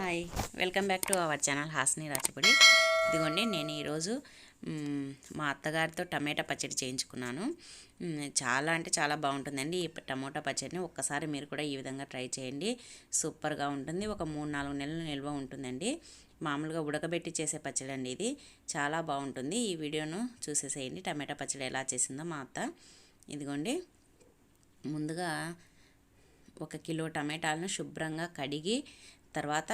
Hi welcome back to our channel Hasni రాచపడి ఇదిగోండి నేను ఈరోజు మా అత్తగారితో టమాటా పచ్చడి చేయించుకున్నాను. చాలా అంటే చాలా బాగుంటుందండి ఈ టమోటా పచ్చడిని. ఒక్కసారి మీరు కూడా ఈ విధంగా ట్రై చేయండి. సూపర్గా ఉంటుంది. ఒక మూడు నాలుగు నెలలు నిల్వ ఉంటుందండి. మామూలుగా ఉడకబెట్టి చేసే పచ్చడి అండి ఇది. చాలా బాగుంటుంది. ఈ వీడియోను చూసేసేయండి. టమాటా పచ్చడి ఎలా చేసిందో మా అత్త. ఇదిగోండి ముందుగా ఒక కిలో టమాటాలను శుభ్రంగా కడిగి తర్వాత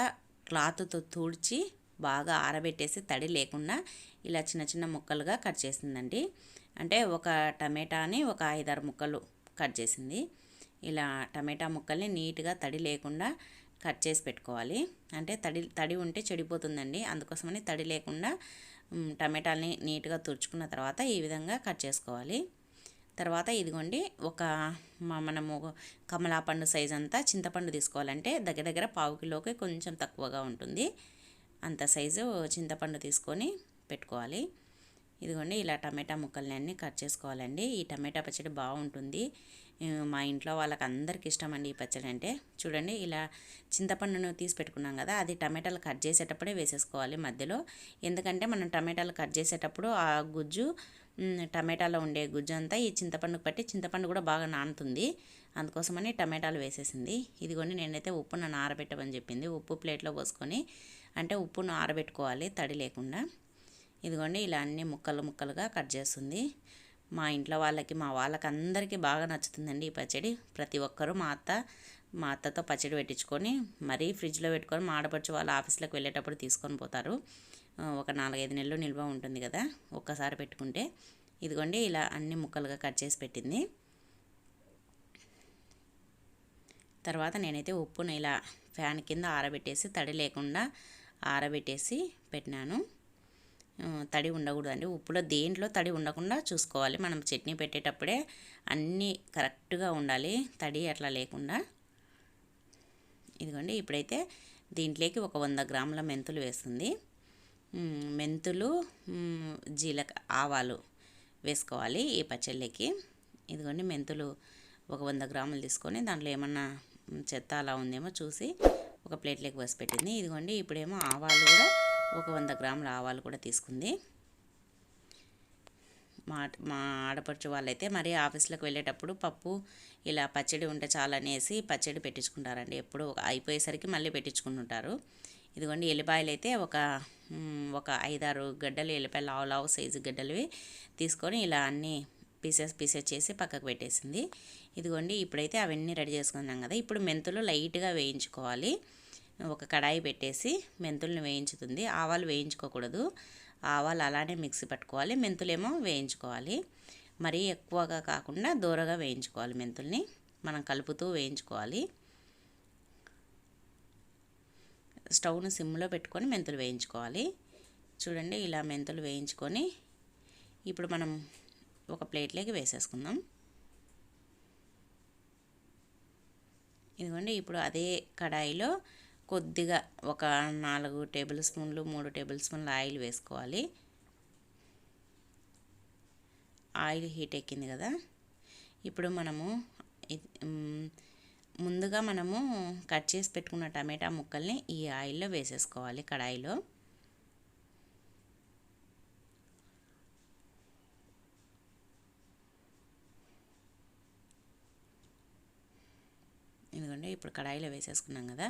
క్లాత్తో తుడిచి బాగా ఆరబెట్టేసి తడి లేకుండా ఇలా చిన్న చిన్న ముక్కలుగా కట్ చేసిందండి. అంటే ఒక టమాటాని ఒక ఐదారు ముక్కలు కట్ చేసింది. ఇలా టమాటా ముక్కల్ని నీట్గా తడి లేకుండా కట్ చేసి పెట్టుకోవాలి. అంటే తడి తడి ఉంటే చెడిపోతుందండి. అందుకోసమని తడి లేకుండా టమాటాలని నీట్గా తుడుచుకున్న తర్వాత ఈ విధంగా కట్ చేసుకోవాలి. తర్వాత ఇదిగోండి ఒక మనము కమలాపండు సైజ్ అంతా చింతపండు తీసుకోవాలంటే దగ్గర దగ్గర పావు కిలోకి కొంచెం తక్కువగా ఉంటుంది. అంత సైజు చింతపండు తీసుకొని పెట్టుకోవాలి. ఇదిగోండి ఇలా టమాటా ముక్కల్ని అన్నీ కట్ చేసుకోవాలండి. ఈ టమాటా పచ్చడి బాగుంటుంది. మా ఇంట్లో వాళ్ళకి అందరికి ఇష్టం అండి ఈ పచ్చడి అంటే. చూడండి ఇలా చింతపండును తీసి పెట్టుకున్నాం కదా అది టమాటాలు కట్ చేసేటప్పుడే వేసేసుకోవాలి మధ్యలో. ఎందుకంటే మనం టమాటాలు కట్ చేసేటప్పుడు ఆ గుజ్జు టమాటాలో ఉండే గుజ్జు అంతా ఈ చింతపండుకు పట్టి చింతపండు కూడా బాగా నానుతుంది. అందుకోసమని టమాటాలు వేసేసింది. ఇదిగోండి నేనైతే ఉప్పును ఆరబెట్టమని చెప్పింది. ఉప్పు ప్లేట్లో పోసుకొని అంటే ఉప్పును ఆరబెట్టుకోవాలి తడి లేకుండా. ఇదిగోండి ఇలా అన్ని ముక్కలు ముక్కలుగా కట్ చేస్తుంది. మా ఇంట్లో వాళ్ళకి మా వాళ్ళకి అందరికీ బాగా నచ్చుతుందండి ఈ పచ్చడి. ప్రతి ఒక్కరూ మా అత్త మా అత్తతో పచ్చడి పెట్టించుకొని మరీ ఫ్రిడ్జ్లో పెట్టుకొని మా ఆడపడుచు వాళ్ళ ఆఫీస్లోకి వెళ్ళేటప్పుడు తీసుకొని పోతారు. ఒక నాలుగైదు నెలలు నిల్వ ఉంటుంది కదా ఒక్కసారి పెట్టుకుంటే. ఇదిగోండి ఇలా అన్ని ముక్కలుగా కట్ చేసి పెట్టింది. తర్వాత నేనైతే ఉప్పును ఇలా ఫ్యాన్ కింద ఆరబెట్టేసి తడి లేకుండా ఆరబెట్టేసి పెట్టినాను. తడి ఉండకూడదండి. ఉప్పులో దేంట్లో తడి ఉండకుండా చూసుకోవాలి. మనం చట్నీ పెట్టేటప్పుడే అన్నీ కరెక్ట్గా ఉండాలి. తడి అట్లా లేకుండా. ఇదిగోండి ఇప్పుడైతే దీంట్లోకి ఒక వంద గ్రాముల మెంతులు వేస్తుంది. మెంతులు జీలక ఆవాలు వేసుకోవాలి ఈ పచ్చళ్ళకి. ఇదిగోండి మెంతులు ఒక వంద గ్రాములు తీసుకొని దాంట్లో ఏమన్నా చెత్త అలా ఉందేమో చూసి ఒక ప్లేట్లోకి వేసి పెట్టింది. ఇదిగోండి ఇప్పుడేమో ఆవాలు కూడా ఒక వంద గ్రాముల ఆవాలు కూడా తీసుకుంది. మా మా ఆడపడుచు వాళ్ళైతే మరి ఆఫీస్లోకి వెళ్ళేటప్పుడు పప్పు ఇలా పచ్చడి ఉంటే చాలనేసి పచ్చడి పెట్టించుకుంటారండి. ఎప్పుడు అయిపోయేసరికి మళ్ళీ పెట్టించుకుంటుంటారు. ఇదిగోండి ఎల్లిపాయలు అయితే ఒక ఒక ఐదారు గడ్డలు ఎల్లిపాయలు లావు లావు సైజు గడ్డలువి తీసుకొని ఇలా అన్నీ పీసెస్ పీసెస్ చేసి పక్కకు పెట్టేసింది. ఇదిగోండి ఇప్పుడైతే అవన్నీ రెడీ చేసుకున్నాం కదా. ఇప్పుడు మెంతులు లైట్గా వేయించుకోవాలి. ఒక కడాయి పెట్టేసి మెంతుల్ని వేయించుతుంది. ఆవాలు వేయించుకోకూడదు. ఆవాలు అలానే మిక్సీ పట్టుకోవాలి. మెంతులేమో వేయించుకోవాలి. మరీ ఎక్కువగా కాకుండా దూరగా వేయించుకోవాలి మెంతుల్ని. మనం కలుపుతూ వేయించుకోవాలి. స్టవ్ను సిమ్లో పెట్టుకొని మెంతులు వేయించుకోవాలి. చూడండి ఇలా మెంతులు వేయించుకొని ఇప్పుడు మనం ఒక ప్లేట్లోకి వేసేసుకుందాం. ఇదిగోండి ఇప్పుడు అదే కడాయిలో కొద్దిగా ఒక నాలుగు టేబుల్ స్పూన్లు మూడు టేబుల్ స్పూన్లు ఆయిల్ వేసుకోవాలి. ఆయిల్ హీట్ ఎక్కింది కదా. ఇప్పుడు మనము ముందుగా మనము కట్ చేసి పెట్టుకున్న టమాటా ముక్కల్ని ఈ ఆయిల్లో వేసేసుకోవాలి కడాయిలో. ఎందుకంటే ఇప్పుడు కడాయిలో వేసేసుకున్నాం కదా.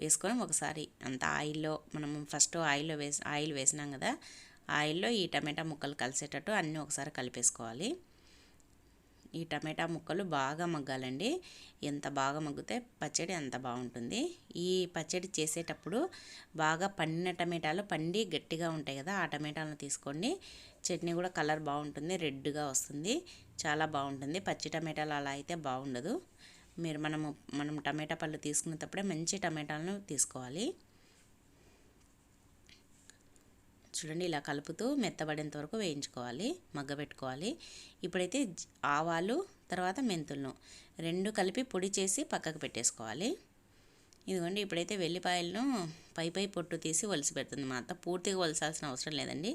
వేసుకొని ఒకసారి అంత ఆయిల్లో మనం ఫస్ట్ ఆయిల్లో వేసి ఆయిల్ వేసినాం కదా ఆయిల్లో ఈ టమాటా ముక్కలు కలిసేటట్టు అన్నీ ఒకసారి కలిపేసుకోవాలి. ఈ టమాటా ముక్కలు బాగా మగ్గాలండి. ఎంత బాగా మగ్గితే పచ్చడి అంత బాగుంటుంది. ఈ పచ్చడి చేసేటప్పుడు బాగా పండిన టమాటాలు పండి గట్టిగా ఉంటాయి కదా ఆ టమాటాలను తీసుకోండి. చట్నీ కూడా కలర్ బాగుంటుంది రెడ్గా వస్తుంది. చాలా బాగుంటుంది. పచ్చి టమాటాలు అలా అయితే బాగుండదు. మీరు మనము మనం టమాటా పళ్ళు తీసుకునేటప్పుడే మంచి టమాటాలను తీసుకోవాలి. చూడండి ఇలా కలుపుతూ మెత్తబడేంత వరకు వేయించుకోవాలి మగ్గబెట్టుకోవాలి ఇప్పుడైతే ఆవాలు తర్వాత మెంతులను రెండు కలిపి పొడి చేసి పక్కకు పెట్టేసుకోవాలి. ఇదిగోండి ఇప్పుడైతే వెల్లిపాయలను పై పై పొట్టు తీసి ఒలిసి పెడుతుంది మా అత్త. పూర్తిగా ఒలసాల్సిన అవసరం లేదండి.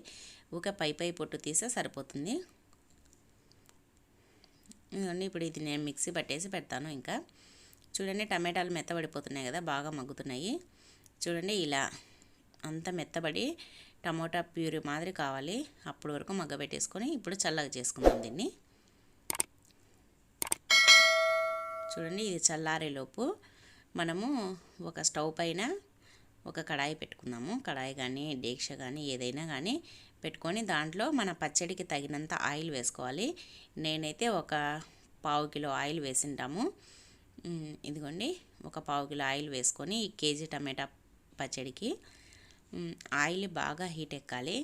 ఊక పై పై పొట్టు తీస్తే సరిపోతుంది. ఇదిగోండి ఇప్పుడు ఇది నేను మిక్సీ పట్టేసి పెడతాను ఇంకా. చూడండి టమాటాలు మెత్తబడిపోతున్నాయి కదా బాగా మగ్గుతున్నాయి. చూడండి ఇలా అంత మెత్తబడి టమోటా ప్యూరీ మాదిరి కావాలి. అప్పటి వరకు మగ్గబెట్టేసుకొని ఇప్పుడు చల్లగా చేసుకుందాం దీన్ని. చూడండి ఇది చల్లారేలోపు మనము ఒక స్టవ్ పైన ఒక కడాయి పెట్టుకుందాము. కడాయి కానీ డీక్ష కానీ ఏదైనా కానీ పెట్టుకొని దాంట్లో మన పచ్చడికి తగినంత ఆయిల్ వేసుకోవాలి. నేనైతే ఒక పావు కిలో ఆయిల్ వేసింటాము. ఇదిగోండి ఒక పావు కిలో ఆయిల్ వేసుకొని ఈ కేజీ టమాటా పచ్చడికి. ఆయిల్ బాగా హీట్ ఎక్కాలి.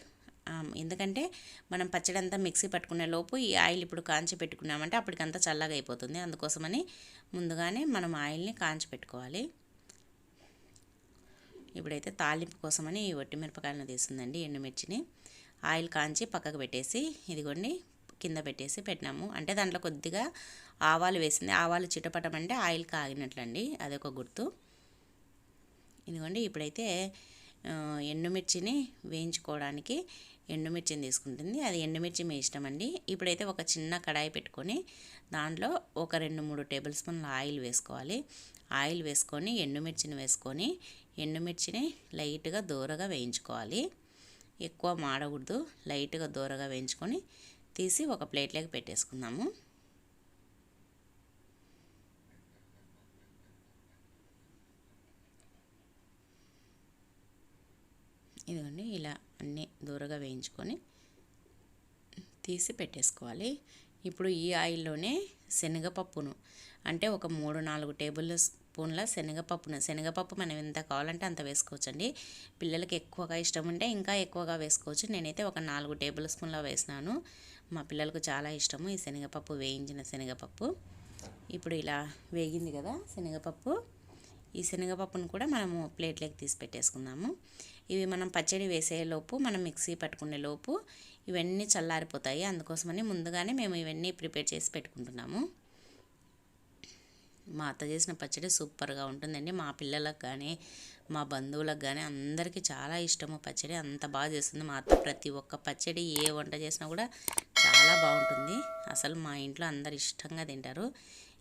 ఎందుకంటే మనం పచ్చడి అంతా మిక్సీ పట్టుకునే లోపు ఈ ఆయిల్ ఇప్పుడు కాంచి పెట్టుకున్నామంటే అప్పటికంతా చల్లగా అయిపోతుంది. అందుకోసమని ముందుగానే మనం ఆయిల్ని కాంచి పెట్టుకోవాలి. ఇప్పుడైతే తాలింపు కోసమని ఈ మిరపకాయలను తీసిందండి ఎండుమిర్చిని. ఆయిల్ కాంచి పక్కకు పెట్టేసి ఇదిగోండి కింద పెట్టేసి పెట్టినాము. అంటే దాంట్లో కొద్దిగా ఆవాలు వేసింది. ఆవాలు చిటపటం అంటే ఆయిల్ కాగినట్లండి అదొక గుర్తు. ఇదిగోండి ఇప్పుడైతే ఎండుమిర్చిని వేయించుకోవడానికి ఎండుమిర్చిని తీసుకుంటుంది. అది ఎండుమిర్చి మీ ఇష్టం అండి ఇప్పుడైతే ఒక చిన్న కడాయి పెట్టుకొని దాంట్లో ఒక రెండు మూడు టేబుల్ స్పూన్ల ఆయిల్ వేసుకోవాలి. ఆయిల్ వేసుకొని ఎండుమిర్చిని వేసుకొని ఎండుమిర్చిని లైట్గా దూరగా వేయించుకోవాలి. ఎక్కువ మాడకూడదు. లైట్గా దూరగా వేయించుకొని తీసి ఒక ప్లేట్లోకి పెట్టేసుకుందాము. ఇదిగోండి ఇలా అన్నీ దూరగా వేయించుకొని తీసి పెట్టేసుకోవాలి. ఇప్పుడు ఈ ఆయిల్లోనే శనగపప్పును అంటే ఒక మూడు నాలుగు టేబుల్ స్పూన్ల శనగపప్పును శనగపప్పు మనం ఎంత కావాలంటే అంత వేసుకోవచ్చండి. పిల్లలకి ఎక్కువగా ఇష్టం ఉంటే ఇంకా ఎక్కువగా వేసుకోవచ్చు. నేనైతే ఒక నాలుగు టేబుల్ స్పూన్ల వేసినాను. మా పిల్లలకు చాలా ఇష్టము ఈ శనగపప్పు వేయించిన శనగపప్పు. ఇప్పుడు ఇలా వేగింది కదా శనగపప్పు. ఈ శనగపప్పును కూడా మనము ప్లేట్లోకి తీసి పెట్టేసుకుందాము. ఇవి మనం పచ్చడి వేసేలోపు మనం మిక్సీ పట్టుకునే లోపు ఇవన్నీ చల్లారిపోతాయి. అందుకోసమని ముందుగానే మేము ఇవన్నీ ప్రిపేర్ చేసి పెట్టుకుంటున్నాము. మా అత్త చేసిన పచ్చడి సూపర్గా ఉంటుందండి. మా పిల్లలకు కానీ మా బంధువులకు కానీ అందరికీ చాలా ఇష్టము పచ్చడి. అంత బాగా చేస్తుంది మా అత్త. ప్రతి ఒక్క పచ్చడి ఏ వంట చేసినా కూడా చాలా బాగుంటుంది. అసలు మా ఇంట్లో అందరు ఇష్టంగా తింటారు.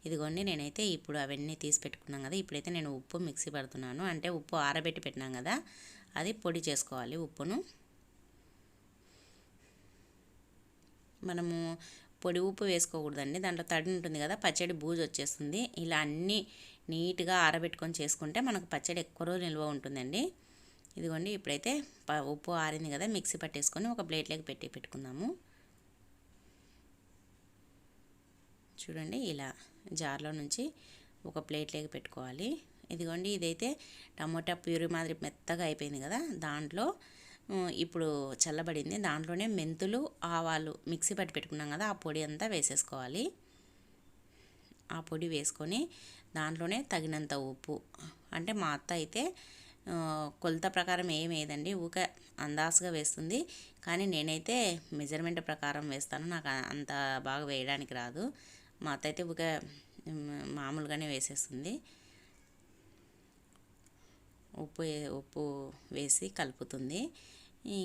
ఇదిగోండి నేనైతే ఇప్పుడు అవన్నీ తీసి పెట్టుకున్నాం కదా ఇప్పుడైతే నేను ఉప్పు మిక్సీ పడుతున్నాను. అంటే ఉప్పు ఆరబెట్టి పెట్టినాం కదా అది పొడి చేసుకోవాలి ఉప్పును. మనము పొడి ఉప్పు వేసుకోకూడదండి. దాంట్లో తడి ఉంటుంది కదా పచ్చడి బూజు వచ్చేస్తుంది. ఇలా అన్నీ నీట్గా ఆరబెట్టుకొని చేసుకుంటే మనకు పచ్చడి ఎక్కువ రోజు నిల్వ ఉంటుందండి. ఇదిగోండి ఇప్పుడైతే ఉప్పు ఆరింది కదా మిక్సీ పట్టేసుకొని ఒక ప్లేట్లోకి పెట్టి పెట్టుకుందాము. చూడండి ఇలా జార్లో నుంచి ఒక ప్లేట్లోకి పెట్టుకోవాలి. ఇదిగోండి ఇదైతే టమోటా ప్యూరీ మాదిరి మెత్తగా అయిపోయింది కదా దాంట్లో ఇప్పుడు చల్లబడింది. దాంట్లోనే మెంతులు ఆవాలు మిక్సీ పట్టి పెట్టుకున్నాం కదా ఆ పొడి అంతా వేసేసుకోవాలి. ఆ పొడి వేసుకొని దాంట్లోనే తగినంత ఉప్పు. అంటే మా అత్త అయితే కొలత ప్రకారం ఏం వేయదండి ఊక అందాసుగా వేస్తుంది. కానీ నేనైతే మెజర్మెంట్ ప్రకారం వేస్తాను నాకు అంత బాగా వేయడానికి రాదు. మా అత్త అయితే ఊక మామూలుగానే వేసేస్తుంది. ఉప్పు ఉప్పు వేసి కలుపుతుంది.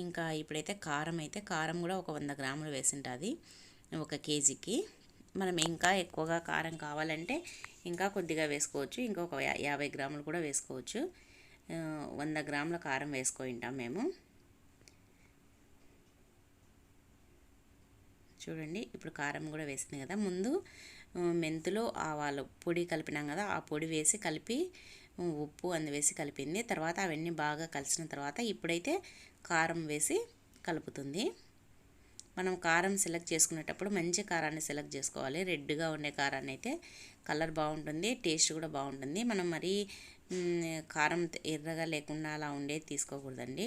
ఇంకా ఇప్పుడైతే కారం అయితే కారం కూడా ఒక వంద గ్రాములు వేసింటుంది ఒక కేజీకి. మనం ఇంకా ఎక్కువగా కారం కావాలంటే ఇంకా కొద్దిగా వేసుకోవచ్చు ఇంకొక యాభై గ్రాములు కూడా వేసుకోవచ్చు. వంద గ్రాముల కారం వేసుకుంటాం మేము. చూడండి ఇప్పుడు కారం కూడా వేసింది కదా. ముందు మెంతులు ఆవాలు పొడి కలిపినాం కదా ఆ పొడి వేసి కలిపి ఉప్పు అందు వేసి కలిపింది. తర్వాత అవన్నీ బాగా కలిసిన తర్వాత ఇప్పుడైతే కారం వేసి కలుపుతుంది. మనం కారం సెలెక్ట్ చేసుకునేటప్పుడు మంచి కారాన్ని సెలెక్ట్ చేసుకోవాలి. రెడ్గా ఉండే కారాన్ని అయితే కలర్ బాగుంటుంది టేస్ట్ కూడా బాగుంటుంది. మనం మరీ కారం ఎర్రగా లేకుండా అలా ఉండేది తీసుకోకూడదండి.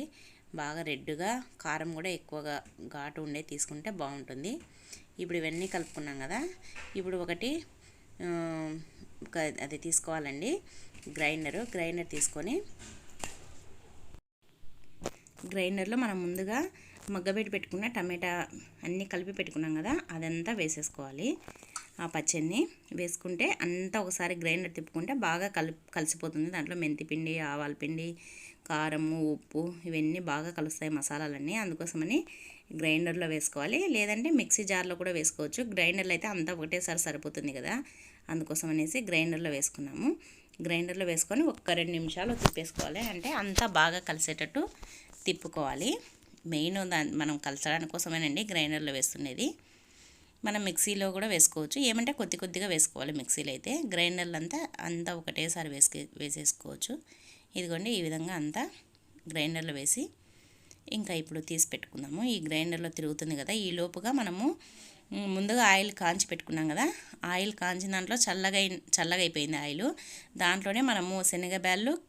బాగా రెడ్గా కారం కూడా ఎక్కువగా ఘాటు ఉండే తీసుకుంటే బాగుంటుంది. ఇప్పుడు ఇవన్నీ కలుపుకున్నాం కదా. ఇప్పుడు ఒకటి అది తీసుకోవాలండి. గ్రైండరు గ్రైండర్ తీసుకొని గ్రైండర్లో మనం ముందుగా మగ్గబెట్టి పెట్టుకున్న టమాటా అన్నీ కలిపి పెట్టుకున్నాం కదా అదంతా వేసేసుకోవాలి. ఆ పచ్చడిని వేసుకుంటే అంతా ఒకసారి గ్రైండర్ తిప్పుకుంటే బాగా కలి కలిసిపోతుంది. దాంట్లో మెంతిపిండి ఆవాల పిండి కారము ఉప్పు ఇవన్నీ బాగా కలుస్తాయి మసాలాలన్నీ. అందుకోసమని గ్రైండర్లో వేసుకోవాలి. లేదంటే మిక్సీ జార్లో కూడా వేసుకోవచ్చు. గ్రైండర్లో అయితే అంతా ఒకటేసారి సరిపోతుంది కదా. అందుకోసం అనేసి గ్రైండర్లో వేసుకున్నాము. గ్రైండర్లో వేసుకొని ఒక్క రెండు నిమిషాలు తిప్పేసుకోవాలి. అంటే అంతా బాగా కలిసేటట్టు తిప్పుకోవాలి. మెయిన్ దాని మనం కలచడానికి కోసమేనండి గ్రైండర్లో వేస్తుండేది మనం మిక్సీలో కూడా వేసుకోవచ్చు. ఏమంటే కొద్ది కొద్దిగా వేసుకోవాలి మిక్సీలో అయితే. గ్రైండర్లు అంతా అంతా ఒకటేసారి వేసుకే వేసేసుకోవచ్చు. ఇదిగోండి ఈ విధంగా అంతా గ్రైండర్లో వేసి ఇంకా ఇప్పుడు తీసి పెట్టుకుందాము. ఈ గ్రైండర్లో తిరుగుతుంది కదా ఈ లోపుగా మనము ముందుగా ఆయిల్ కాంచి పెట్టుకున్నాం కదా. ఆయిల్ కాంచిన దాంట్లో చల్లగా చల్లగా అయిపోయింది ఆయిల్. దాంట్లోనే మనము శనగబ్యాళ్ళు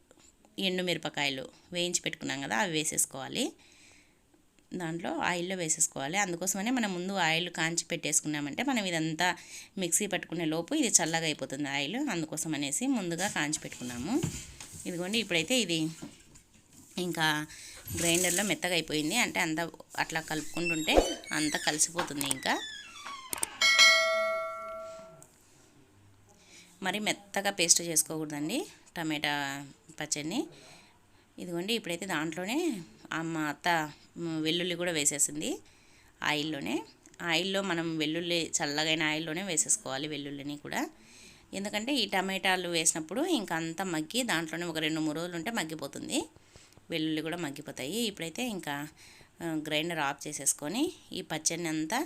ఎండుమిరపకాయలు వేయించి పెట్టుకున్నాం కదా అవి వేసేసుకోవాలి. దాంట్లో ఆయిల్లో వేసేసుకోవాలి. అందుకోసమనే మనం ముందు ఆయిల్ కాంచి పెట్టేసుకున్నామంటే మనం ఇదంతా మిక్సీ పట్టుకునే లోపు ఇది చల్లగా అయిపోతుంది ఆయిల్. అందుకోసం అనేసి ముందుగా కాంచి పెట్టుకున్నాము. ఇదిగోండి ఇప్పుడైతే ఇది ఇంకా గ్రైండర్లో మెత్తగా అయిపోయింది అంటే అంత అట్లా కలుపుకుంటుంటే అంత కలిసిపోతుంది ఇంకా. మరి మెత్తగా పేస్ట్ చేసుకోకూడదండి టమాటా పచ్చడిని. ఇదిగోండి ఇప్పుడైతే దాంట్లోనే ఆ మా అత్త వెల్లుల్లి కూడా వేసేసింది ఆయిల్లోనే. ఆయిల్లో మనం వెల్లుల్లి చల్లగైన ఆయిల్లోనే వేసేసుకోవాలి వెల్లుల్లిని కూడా. ఎందుకంటే ఈ టమాటాలు వేసినప్పుడు ఇంకా అంతా మగ్గి దాంట్లోనే ఒక రెండు మూడు రోజులు ఉంటే మగ్గిపోతుంది. వెల్లుల్లి కూడా మగ్గిపోతాయి. ఇప్పుడైతే ఇంకా గ్రైండర్ ఆఫ్ చేసేసుకొని ఈ పచ్చడిని అంతా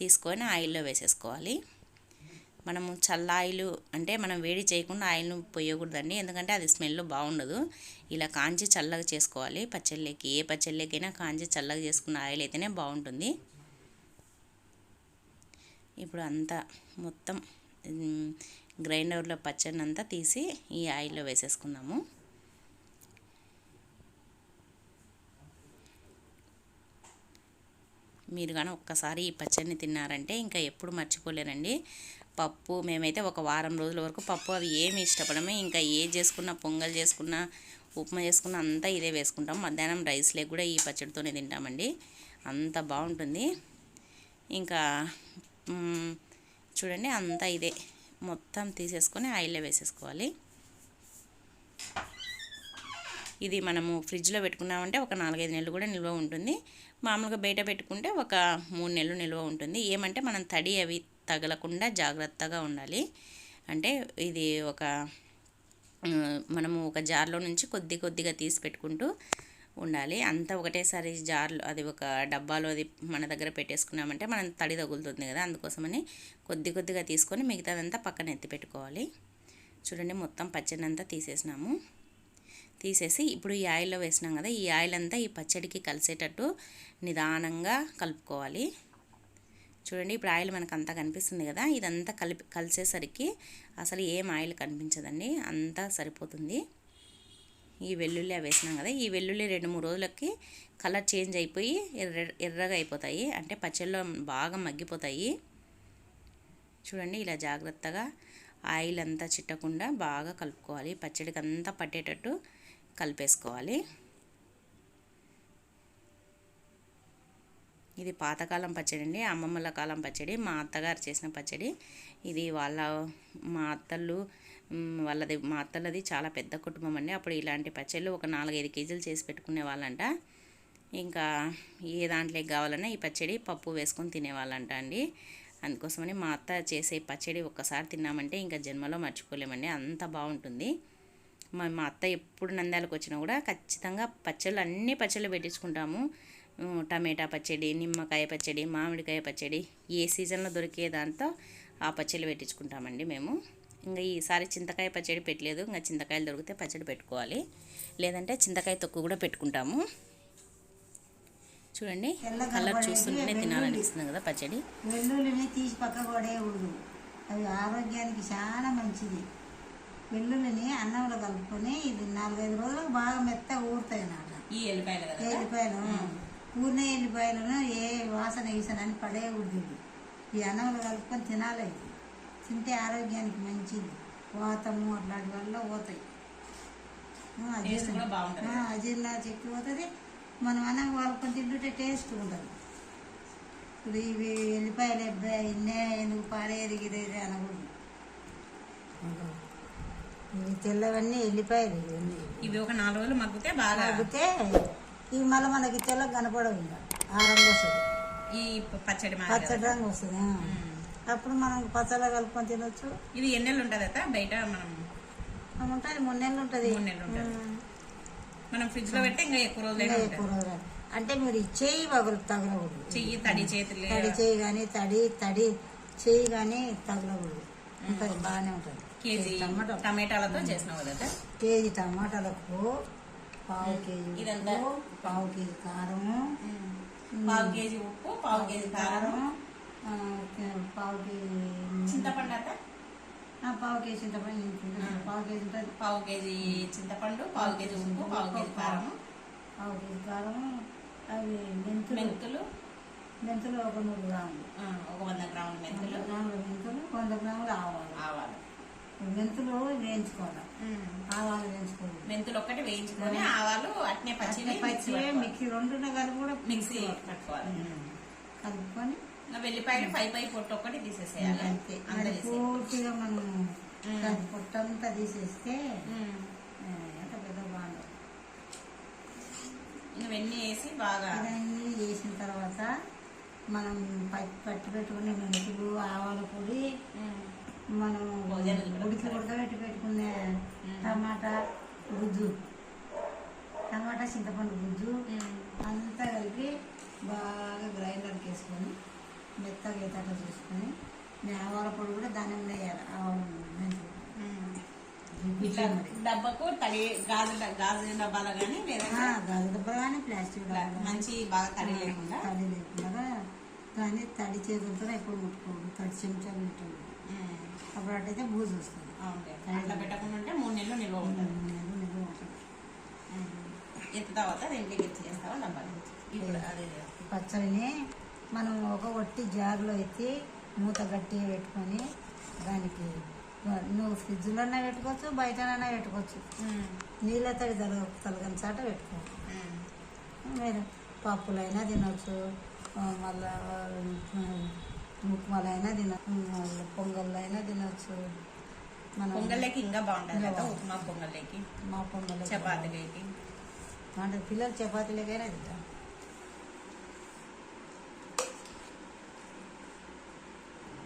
తీసుకొని ఆయిల్లో వేసేసుకోవాలి. మనము చల్ల ఆయిల్ అంటే మనం వేడి చేయకుండా ఆయిల్ను పోయకూడదండి. ఎందుకంటే అది స్మెల్ బాగుండదు. ఇలా కాంచి చల్లగా చేసుకోవాలి. పచ్చళ్ళకి ఏ పచ్చళ్ళకైనా కాంచి చల్లగా చేసుకున్న ఆయిల్ అయితేనే బాగుంటుంది. ఇప్పుడు అంతా మొత్తం గ్రైండర్లో పచ్చడిని అంతా తీసి ఈ ఆయిల్లో వేసేసుకున్నాము మీరు కానీ ఒక్కసారి ఈ పచ్చడిని తిన్నారంటే ఇంకా ఎప్పుడు మర్చిపోలేరండి. పప్పు మేమైతే ఒక వారం రోజుల వరకు పప్పు అవి ఏమి ఇష్టపడమే. ఇంకా ఏ చేసుకున్నా పొంగల్ చేసుకున్నా ఉప్మా చేసుకున్నా అంతా ఇదే వేసుకుంటాం. మధ్యాహ్నం రైస్ లేక కూడా ఈ పచ్చడితోనే తింటామండి. అంత బాగుంటుంది. ఇంకా చూడండి అంతా ఇదే. మొత్తం తీసేసుకొని ఆయిల్లో వేసేసుకోవాలి. ఇది మనము ఫ్రిడ్జ్లో పెట్టుకున్నామంటే ఒక నాలుగైదు నెలలు కూడా నిల్వ ఉంటుంది. మామూలుగా బయట పెట్టుకుంటే ఒక మూడు నెలలు నిల్వ ఉంటుంది. ఏమంటే మనం తడి అవి తగలకుండా జాగ్రత్తగా ఉండాలి. అంటే ఇది ఒక మనము ఒక జార్లో నుంచి కొద్ది కొద్దిగా తీసి పెట్టుకుంటూ ఉండాలి. అంతా ఒకటేసారి జార్లో అది ఒక డబ్బాలో అది మన దగ్గర పెట్టేసుకున్నామంటే మనం తడి తగులుతుంది కదా అందుకోసమని కొద్ది కొద్దిగా తీసుకొని మిగతాదంతా పక్కన ఎత్తి పెట్టుకోవాలి. చూడండి మొత్తం పచ్చడి అంతా తీసేసినాము. తీసేసి ఇప్పుడు ఈ ఆయిల్లో వేసినాం కదా ఈ ఆయిల్ అంతా ఈ పచ్చడికి కలిసేటట్టు నిదానంగా కలుపుకోవాలి. చూడండి ఇప్పుడు ఆయిల్ మనకు అంతా కనిపిస్తుంది కదా ఇదంతా కలిపి కలిసేసరికి అసలు ఏం ఆయిల్ కనిపించదండి అంతా సరిపోతుంది. ఈ వెల్లుల్లి వేసినాం కదా ఈ వెల్లుల్లి రెండు మూడు రోజులకి కలర్ చేంజ్ అయిపోయి ఎర్ర ఎర్రగా అయిపోతాయి అంటే పచ్చళ్ళలో బాగా మగ్గిపోతాయి. చూడండి ఇలా జాగ్రత్తగా ఆయిల్ అంతా చిట్టకుండా బాగా కలుపుకోవాలి పచ్చడికి అంతా పట్టేటట్టు కలిపేసుకోవాలి. ఇది పాతకాలం పచ్చడి అండి అమ్మమ్మల కాలం పచ్చడి మా అత్తగారు చేసిన పచ్చడి. ఇది వాళ్ళ మా అత్తలు వాళ్ళది మా అత్తలది చాలా పెద్ద కుటుంబం అండి. అప్పుడు ఇలాంటి పచ్చళ్ళు ఒక నాలుగైదు కేజీలు చేసి పెట్టుకునే వాళ్ళంట. ఇంకా ఏ దాంట్లోకి కావాలన్నా ఈ పచ్చడి పప్పు వేసుకొని తినేవాళ్ళంట అండి. అందుకోసమని మా అత్త చేసే పచ్చడి ఒక్కసారి తిన్నామంటే ఇంకా జన్మలో మర్చిపోలేమండి. అంత బాగుంటుంది. మా మా అత్త ఎప్పుడు నంద్యాలకు వచ్చినా కూడా ఖచ్చితంగా పచ్చళ్ళు అన్ని పచ్చళ్ళు పెట్టించుకుంటాము. టమాటా పచ్చడి నిమ్మకాయ పచ్చడి మామిడికాయ పచ్చడి ఏ సీజన్లో దొరికే దాంతో ఆ పచ్చళ్ళు పెట్టించుకుంటామండి మేము. ఇంకా ఈసారి చింతకాయ పచ్చడి పెట్టలేదు. ఇంకా చింతకాయలు దొరికితే పచ్చడి పెట్టుకోవాలి. లేదంటే చింతకాయ తొక్కు కూడా పెట్టుకుంటాము. చూడండి కలర్ చూస్తుంటేనే తినాలనిపిస్తుంది కదా పచ్చడి. వెల్లుల్లిని తీసి పక్క పడేయకూడదు అది ఆరోగ్యానికి చాలా మంచిది. వెల్లుల్లిని అన్నంలో కలుపుకొని ఇది నాలుగైదు రోజులకు బాగా మెత్తగా ఊరుతాయి అన్నమాట. ఈ ఎల్లిపాయలు ఎల్లిపాయలు ఊరిన ఎల్లిపాయలను ఏ వాసన గీసన అని పడేయకూడదు ఇది ఈ అన్నంలో కలుపుకొని తినాలి తింటే ఆరోగ్యానికి మంచిది. వాతము అట్లాంటి వల్ల పోతాయి. అజీర్ణ. శక్తి పోతుంది. మనం అన్నం కలుపుకొని తింటుంటే టేస్ట్ ఉంటుంది ఇప్పుడు ఇవి ఎల్లిపాయలు ఎబ్బాయి ఇన్నే ఎందుకు పాడేది గిరేది అనకూడదు. ఇవి తెల్లవన్నీ ఎల్లిపాయలు ఇవి ఒక నాలుగు రోజులు మగ్గితే బాగా తాగితే ఇవి మళ్ళీ మనకి తెల్లగా కనపడవు ఇంకా. ఆ రంగు వస్తుంది. ఈ పచ్చడి పచ్చడి రంగు వస్తుంది. అప్పుడు మనం పచ్చళ్ళ కలుపుకొని తినొచ్చు. ఇది ఎన్నెళ్ళు ఉంటుంది బయట మనం ఉంటుంది మూడు నెలలు ఉంటుంది నెలలు. మనం ఫ్రిడ్జ్లో పెడితే ఇంకా ఎక్కువ ఉంటుంది ఎక్కువ రోజులు అంటే మీరు చేయి పగులు తగలకూడదు. చెయ్యి తడి చేతులు. తడి చేయి కానీ తడి తడి చేయి కానీ తగలకూడదు. ఉంటుంది బాగానే ఉంటుంది. కేజీ టమాటా. టమాటాలతో చేసినావు కదా కేజీ టమాటాలకు పావు కేజీ ఇదంతా? ఉప్పు, పావు కేజీ కారము పావు కేజీ ఉప్పు పావు కేజీ కారం ఆ, పావు కేజీ చింతపండు ఆ, పావు కేజీ చింతపండు పావు కేజీ ఉంటుంది పావు కేజీ చింతపండు పావు కేజీ ఉప్పు పావు కేజీ కారం పావు కేజీ కారము అవి మెంతులు మెంతులు మెంతులు ఒక నూరు గ్రాములు ఒక వంద గ్రాముల మెంతులు గ్రాముల మెంతులు వంద గ్రాములు ఆవాలు ఆవాలు మెంతులు వేయించుకోవాలి. ఆవాలు వేయించుకోవాలి. మెంతులు ఒక్కటి వేయించుకొని ఆవాలు అట్నే పచ్చి పచ్చి మిక్సీ రెండు కలిపి కూడా మిక్సీ పట్టుకోవాలి. కలుపుకొని వెల్లిపాయలు పై పై పొట్టు ఒక్కటి తీసేసేయాలి. అంతే. పూర్తిగా మనం. దాని పొట్టంతా తీసేస్తే పెద్ద బాగుంటుంది ఇవన్నీ వేసి బాగా ఇవన్నీ చేసిన తర్వాత మనం పట్టి పెట్టుకునే మెంతులు ఆవాల పొడి. మనం ఉడికి ఉడకబెట్టి పెట్టుకునే. టమాటా గుజ్జు టమాటా చింతపండు గుజ్జు. అంతా కలిపి బాగా గ్రైండర్కి వేసుకొని మెత్తగా అయ్యేటట్టు చూసుకొని ఆవాల పొడి కూడా దాని మీద వేయాలి ఆవాల ఇట్లా. డబ్బాకు తడి గాజు గాజు డబ్బాలు కానీ ఆ, లేదంటే గాజు డబ్బా కానీ ప్లాస్టిక్ డబ్బా. మంచి బాగా తడి లేకుండా తడి లేకుండా కానీ తడి చేతులతో ఎప్పుడు ముట్టుకోడు తడి చెంచాలు ఉమ్. అప్పుడు అట్టయితే బూజు వస్తుంది. అట్లా పెట్టకుండా ఉంటే మూడు నెలలు నిల్వ ఉంటుంది నేను నిజం ఉంటుంది. ఎత్త తర్వాత దీంట్లోకి ఎత్తి చేస్తావా డబ్బాలు ఇప్పుడు అదే పచ్చడిని మనం ఒక ఒట్టి జార్లో ఎత్తి మూత గట్టిగా పెట్టుకొని దానికి నువ్వు ఫ్రిడ్జ్లోనే పెట్టుకోవచ్చు బయటనైనా పెట్టుకోవచ్చు. నీళ్ళ తడి తల తలగని చాట పెట్టుకోవచ్చు. మీరు పప్పులైనా తినొచ్చు ఆ, మళ్ళా ముక్మలైనా తినచ్చు అయినా తినొచ్చు. మనం పొంగల్లోకి ఇంకా బాగుంటుంది కదా ఉప్మా పొంగల్లోకి మా పొంగల్ చపాతీలోకి. అంటే పిల్లలు చపాతీలకైనా తింటారు.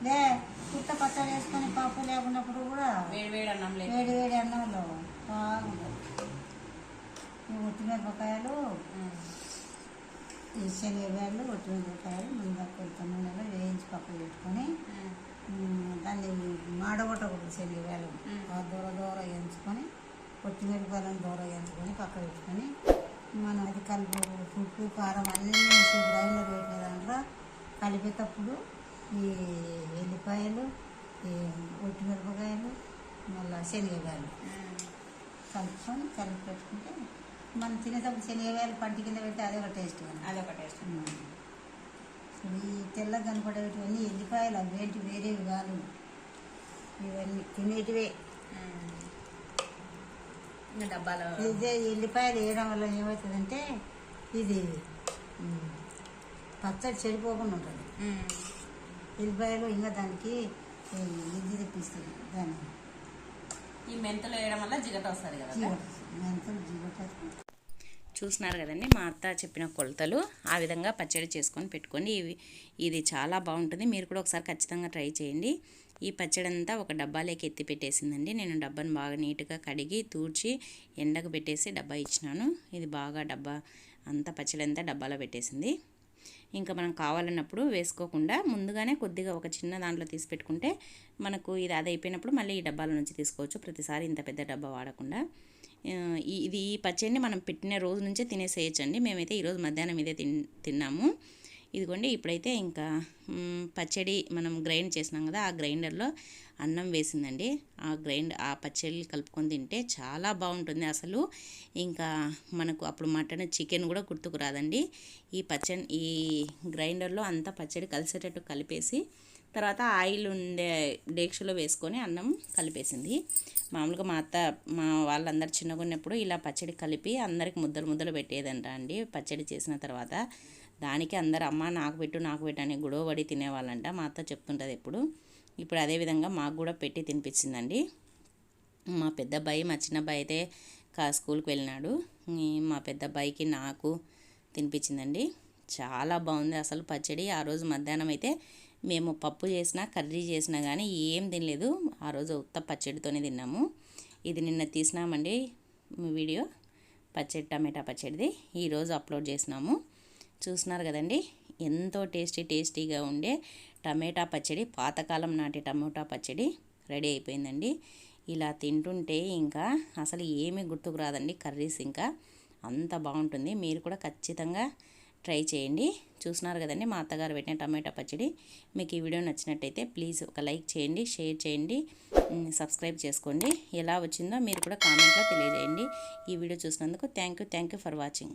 లే పుట్ట పచ్చడి వేసుకొని పప్పు లేకున్నప్పుడు కూడా వేడి వేడి అన్నం లేకి వేడి వేడి అన్నంలో బాగుంటుంది. ఈ ఒట్టిమిరపకాయలు ఈ శనగకాయలు ఒట్టిమిరపకాయలు ముందుగా కొంత నూనెలో వేయించి పక్కన పెట్టుకొని దాన్ని మాడగొట్టకూడదు. ఆ దూర దూర వేయించుకొని ఒట్టిమిరపకాయలను దూర వేయించుకొని పక్క పెట్టుకొని మనం అది కలుపు ఉప్పు కారం అన్నీ వేసి గ్రైండర్ పెట్టిన దాంట్లో కలిపేటప్పుడు ఈ ఎల్లిపాయలు ఈ ఒట్టిమిరపకాయలు మళ్ళీ శనగకాయలు ఉమ్. కలుపుకొని కలిపి పెట్టుకుంటే మనం తినేటప్పుడు శనగకాయలు పంటి కింద పెడితే అదే ఒక టేస్ట్ అదొక టేస్ట్. ఇప్పుడు ఈ తెల్ల కనపడేటివన్నీ ఎల్లిపాయలు అవేంటి వేరేవి కాదు. ఇవన్నీ తినేటివే. డబ్బాలో ఇదే ఎల్లిపాయలు వేయడం వల్ల ఏమవుతుందంటే ఇది పచ్చడి చెడిపోకుండా ఉంటుంది. ఎల్లిపాయలు ఇంకా దానికి ఇది తెప్పిస్తుంది దాన్ని. ఈ మెంతులు వేయడం వల్ల జిగట వస్తుంది కదా. చూస్తున్నారు కదండి మా అత్త చెప్పిన కొలతలు. ఆ విధంగా పచ్చడి చేసుకొని పెట్టుకోండి. ఇవి ఇది చాలా బాగుంటుంది. మీరు కూడా ఒకసారి ఖచ్చితంగా ట్రై చేయండి. ఈ పచ్చడి అంతా ఒక డబ్బాలోకి ఎత్తి పెట్టేసిందండి. నేను డబ్బాను బాగా నీట్గా కడిగి తూడ్చి ఎండకు పెట్టేసి డబ్బా ఇచ్చినాను. ఇది బాగా డబ్బా అంతా పచ్చడి అంతా డబ్బాలో పెట్టేసింది. ఇంకా మనం కావాలన్నప్పుడు వేసుకోకుండా ముందుగానే కొద్దిగా ఒక చిన్న దాంట్లో తీసి పెట్టుకుంటే మనకు ఇది అది అయిపోయినప్పుడు మళ్ళీ ఈ డబ్బాల నుంచి తీసుకోవచ్చు. ప్రతిసారి ఇంత పెద్ద డబ్బా వాడకుండా. ఇది ఈ పచ్చడిని మనం పెట్టిన రోజు నుంచే తినేసేయచ్చండి. మేమైతే ఈరోజు మధ్యాహ్నం ఇదే తిన్ తిన్నాము. ఇదిగోండి ఇప్పుడైతే ఇంకా పచ్చడి మనం గ్రైండ్ చేసినాం కదా ఆ గ్రైండర్లో అన్నం వేసిందండి. ఆ గ్రైండ్ ఆ పచ్చడి కలుపుకొని తింటే చాలా బాగుంటుంది అసలు. ఇంకా మనకు అప్పుడు మటన్ చికెన్ కూడా గుర్తుకు రాదండి. ఈ పచ్చడి ఈ గ్రైండర్లో అంతా పచ్చడి కలిసేటట్టు కలిపేసి తర్వాత ఆయిల్ ఉండే డేక్షలో వేసుకొని అన్నం కలిపేసింది. మామూలుగా మా అత్త మా వాళ్ళందరూ చిన్నగా ఉన్నప్పుడు ఇలా పచ్చడి కలిపి అందరికి ముద్దలు ముద్దలు పెట్టేదంట అండి. పచ్చడి చేసిన తర్వాత దానికి అందరు అమ్మ నాకు పెట్టు నాకు పెట్టు అని గొడవ పడి తినేవాళ్ళంట. మా అత్త చెప్తుంటుంది ఎప్పుడు. ఇప్పుడు అదే విధంగా మాకు కూడా పెట్టి తినిపించిందండి. మా పెద్ద అబ్బాయి మా చిన్న అబ్బాయి అయితే కా స్కూల్కి వెళ్ళినాడు. మా పెద్ద అబ్బాయికి నాకు తినిపించిందండి. చాలా బాగుంది అసలు పచ్చడి. ఆ రోజు మధ్యాహ్నం అయితే మేము పప్పు చేసినా కర్రీ చేసినా కానీ ఏం తినలేదు. ఆ రోజు ఉత్త పచ్చడితోనే తిన్నాము. ఇది నిన్న తీసినామండి వీడియో. పచ్చడి టమాటా పచ్చడిది. ఈరోజు అప్లోడ్ చేసినాము. చూస్తున్నారు కదండి? ఎంతో టేస్టీ టేస్టీగా ఉండే టమాటా పచ్చడి పాతకాలం నాటి టమోటా పచ్చడి రెడీ అయిపోయిందండి. ఇలా తింటుంటే ఇంకా అసలు ఏమీ గుర్తుకు రాదండి కర్రీస్ ఇంకా. అంత బాగుంటుంది. మీరు కూడా ఖచ్చితంగా ట్రై చేయండి. చూసినారు కదండి మా అత్తగారు పెట్టిన టమాటా పచ్చడి. మీకు ఈ వీడియో నచ్చినట్టయితే ప్లీజ్ ఒక లైక్ చేయండి షేర్ చేయండి సబ్స్క్రైబ్ చేసుకోండి. ఎలా వచ్చిందో మీరు కూడా కామెంట్లో తెలియజేయండి. ఈ వీడియో చూసినందుకు thank you thank you for watching.